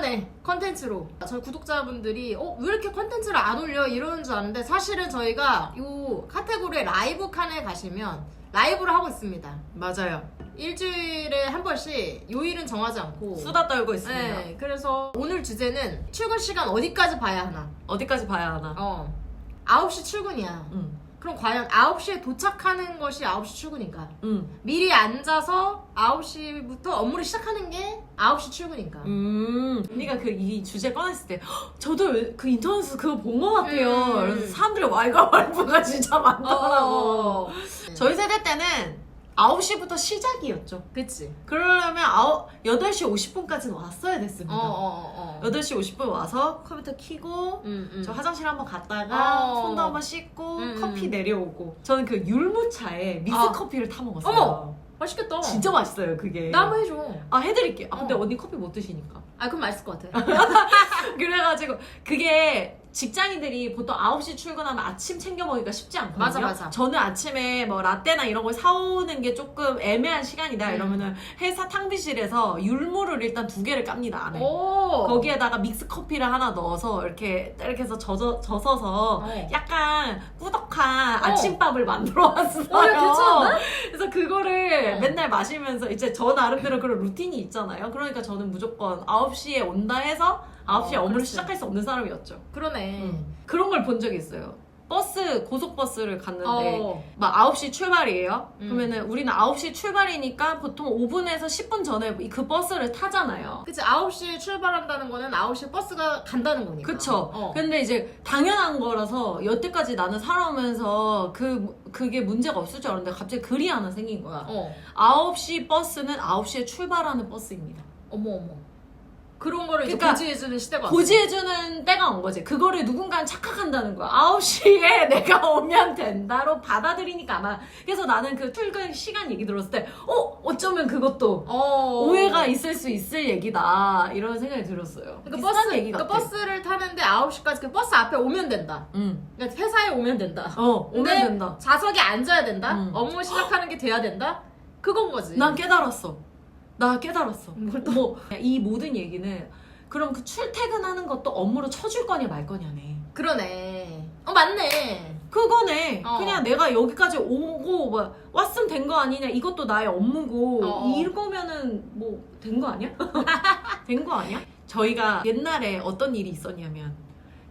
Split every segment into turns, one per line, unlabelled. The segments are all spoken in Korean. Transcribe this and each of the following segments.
간만에 컨텐츠로 저희 구독자분들이 어 왜 이렇게 컨텐츠를 안 올려 이러는 줄 알았는데 사실은 저희가 요 카테고리에 라이브 칸에 가시면 라이브를 하고 있습니다.
맞아요.
일주일에 한 번씩 요일은 정하지 않고
수다 떨고 있습니다.
네, 그래서 오늘 주제는 출근 시간 어디까지 봐야 하나?
어디까지 봐야 하나?
어. 9시 출근이야.
응.
그럼 과연 9시에 도착하는 것이 9시 출근인가?
응.
미리 앉아서 9시부터 업무를 시작하는 게 9시 출근인가?
음. 언니가 그 이 주제 꺼냈을 때 "헉, 저도 그 인터넷에서 그거 본 것 같아요.
음.
그래서 사람들이 왈가 왈부가 진짜 많더라고.
어.
저희 세대 때는 9시부터 시작이었죠.
그치.
그러려면 9, 8시 50분까지는 왔어야
어,
됐습니다.
어, 어. 어.
8시 50분 와서 컴퓨터 켜고
음, 음.
저 화장실 한번 갔다가
어.
손도 한번 씻고
음,
커피
음.
내려오고 저는 그 율무차에 믹스
어.
커피를 타 먹었어요.
어머! 맛있겠다.
진짜 맛있어요 그게.
나 한번 해줘.
아 해드릴게요. 아 근데
어.
언니 커피 못 드시니까.
아, 그럼 맛있을 것 같아.
그래가지고 그게 직장인들이 보통 9시 출근하면 아침 챙겨 먹기가 쉽지 않거든요.
맞아, 맞아.
저는 아침에 뭐 라떼나 이런 걸 사오는 게 조금 애매한 시간이다
음.
이러면은 회사 탕비실에서 율무를 일단 두 개를 깝니다 안에.
오!
거기에다가 믹스 커피를 하나 넣어서 이렇게 이렇게 해서 젖어, 젖어서
어.
약간 꾸덕한
어.
아침밥을 만들어 왔어요.
어, 야, 괜찮은데?
그래서 그거를
어.
맨날 마시면서 이제 저 나름대로 그런 루틴이 있잖아요. 그러니까 저는 무조건 9시에 온다 해서 9시에
어,
업무를
그렇지.
시작할 수 없는 사람이었죠.
그러네.
음. 그런 걸 본 적이 있어요. 버스, 고속버스를 갔는데
어.
막 9시 출발이에요.
음.
그러면은 우리는 9시 출발이니까 보통 5분에서 10분 전에 그 버스를 타잖아요.
그치, 9시에 출발한다는 거는 9시에 버스가 간다는 거니까.
그쵸.
어.
근데 이제 당연한 거라서 여태까지 나는 살아오면서 그, 그게 문제가 없을 줄 알았는데 갑자기 글이 하나 생긴 거야.
어.
9시 버스는 9시에 출발하는 버스입니다.
어머, 어머. 그런 거를 이제
그러니까
고지해주는 시대가 왔어.
고지해주는 때가 온 거지. 그거를 누군가는 착각한다는 거야. 9시에 내가 오면 된다로 받아들이니까 아마. 그래서 나는 그 출근 시간 얘기 들었을 때, 어? 어쩌면 그것도
어.
오해가 있을 수 있을 얘기다. 이런 생각이 들었어요.
그러니까 버스,
얘기
그러니까
같아.
버스를 타는데 9시까지 그 버스 앞에 오면 된다.
응.
그러니까 회사에 오면 된다.
어, 오면
근데
된다.
좌석에 앉아야 된다.
음.
업무 시작하는 게 돼야 된다. 그건 거지.
난 깨달았어. 나 깨달았어.
뭘 또-
뭐, 이 모든 얘기는 그럼 그 출퇴근하는 것도 업무로 쳐줄 거냐 말 거냐네.
그러네. 어 맞네.
그거네.
어.
그냥 내가 여기까지 오고 뭐 왔으면 된 거 아니냐. 이것도 나의 업무고
어.
이거면은 뭐 된 거 아니야? 된 거 아니야? 저희가 옛날에 어떤 일이 있었냐면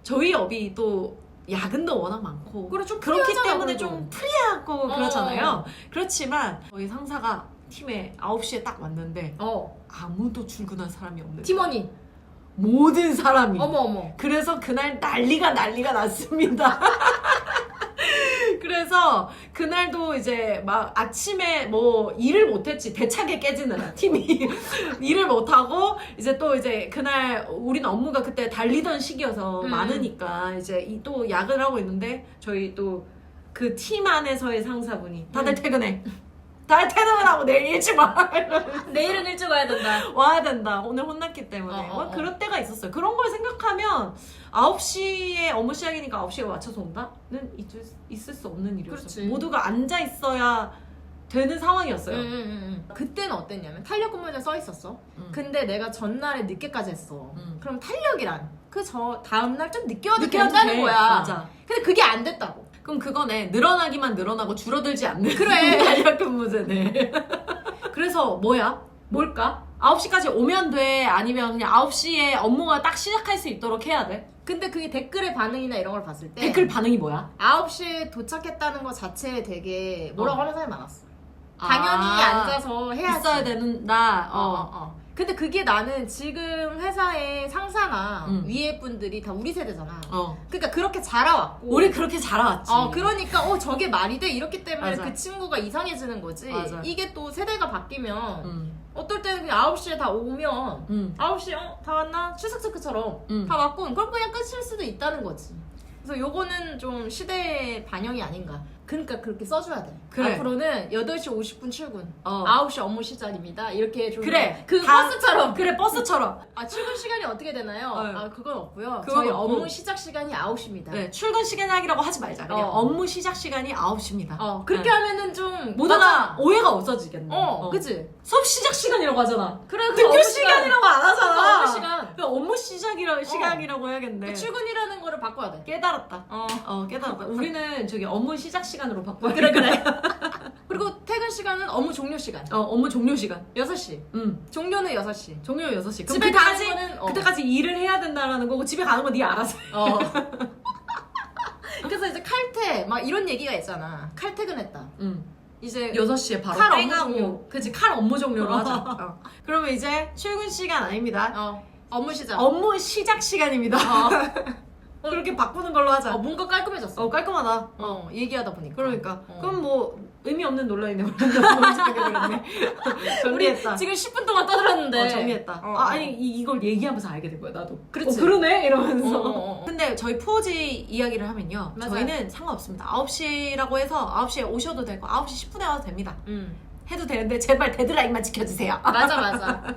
저희 업이 또 야근도 워낙 많고
그래 좀
그렇기 때문에
그래도.
좀 프리하고
어.
그렇잖아요. 그렇지만 저희 상사가 팀에 9시에 딱 왔는데
어
아무도 출근한 사람이 없는
팀원이.
모든 사람이
어머 어머.
그래서 그날 난리가 난리가 났습니다. 그래서 그날도 이제 막 아침에 뭐 일을 못했지 대차게 깨지느라 팀이 일을 못하고 이제 또 이제 그날 우리는 업무가 그때 달리던 시기여서
음.
많으니까 이제 이또 야근을 하고 있는데 저희 또 그 팀 안에서의 상사분이 다들
음.
퇴근해 다들 퇴근을 하고 내일 일찍 와
내일은 일찍 와야 된다.
와야 된다. 오늘 혼났기 때문에.
어, 어,
뭐
어.
그럴 때가 있었어요. 그런 걸 생각하면 9시에 업무 시작이니까 9시에 맞춰서 온다는 있을, 있을 수 없는 일이었어요.
그렇지.
모두가 앉아 있어야 되는 상황이었어요.
응, 응, 응, 응. 그때는 어땠냐면 탄력 근무제 써 있었어.
음.
근데 내가 전날에 늦게까지 했어.
음.
그럼 탄력이란 그 저 다음 날 좀 늦게 와도
늦게 와도
된다는
돼.
거야.
맞아.
근데 그게 안 됐다고.
그럼 그거네. 늘어나기만 늘어나고 줄어들지 않는.
그래.
탄력 근무제네. 그래서 뭐야? 뭘까? 9시까지 오면 돼? 아니면 그냥 9시에 업무가 딱 시작할 수 있도록 해야 돼?
근데 그게 댓글의 반응이나 이런 걸 봤을 때
댓글 반응이 뭐야?
9시에 도착했다는 것 자체에 되게 뭐라고
어.
하는 사람이 많았어. 당연히
아,
앉아서 해야지.
있어야 된다.
어, 어, 어. 근데 그게 나는 지금 회사의 상사나
음.
위에 분들이 다 우리 세대잖아.
어.
그러니까 그렇게 자라왔고.
우리 그렇게 자라왔지.
어, 그러니까, 어, 저게 말이 돼? 이렇기 때문에
맞아.
그 친구가 이상해지는 거지.
맞아.
이게 또 세대가 바뀌면,
음,
어떨 때는 그냥 9시에 다 오면,
음,
9시, 어, 다 왔나? 출석 체크처럼
음.
다 왔군. 그럼 그냥 끝일 수도 있다는 거지. 그래서 요거는 좀 시대의 반영이 아닌가. 그러니까 그렇게 써줘야 돼.
그래.
앞으로는 8시 50분 출근,
어.
9시 업무 시작입니다. 이렇게 좀.
그래.
그
다-
버스처럼.
그래 버스처럼.
아, 출근 시간이 어떻게 되나요?
어.
아, 그건 없고요.
그건
저희
없고.
업무 시작 시간이 9시입니다.
네, 출근 시간이라고 하지 말자. 그냥
어.
업무 시작 시간이 9시입니다.
어, 그렇게
네.
하면은 좀.
모두가. 오해가 없어지겠네.
어, 그치?
수업 시작 시간이라고 하잖아.
그래, 그 업무
시간이라고 안 하잖아. 업무 시작이라 시간이라고 해야겠네.
그 출근이라는 거를 바꿔야 돼.
깨달았다.
어.
어 깨달았다. 우리는 저기 업무 시작 시간으로 바꿔.
그래 그래. 그리고 퇴근 시간은 업무 종료 시간.
어 업무 종료 시간.
6시.
음
종료는 6시.
종료 6시. 그럼
집에
그때까지
가는 거는 어.
그때까지 일을 해야 된다라는 거고 집에 가는 건 네 알아서. 해.
어. 그래서 이제 칼퇴 막 이런 얘기가 있잖아. 칼퇴근했다.
음.
이제
6시에 바로
칼 업무
땡하고.
종료.
그치 칼 업무 종료로 하자. 어. 그러면 이제 출근 시간 아닙니다.
어, 업무 시작.
업무 시작 시간입니다. 그렇게 바꾸는 걸로 하자.
어, 뭔가 깔끔해졌어.
어 깔끔하다.
어, 얘기하다 보니까.
그러니까.
어.
그럼 뭐 의미 없는 논란이네. 정리했네. 정리했다.
우리 지금 10분 동안 떠들었는데.
어, 정리했다.
어,
아,
어.
아니 이, 이걸 얘기하면서 알게 된 거야 나도.
그렇지.
어, 그러네 이러면서.
어, 어, 어.
근데 저희 포지 이야기를 하면요.
맞아요.
저희는 상관없습니다. 9시라고 해서 9시에 오셔도 되고 9시 10분에 와도 됩니다.
음.
해도 되는데 제발 데드라인만 지켜주세요.
맞아 맞아.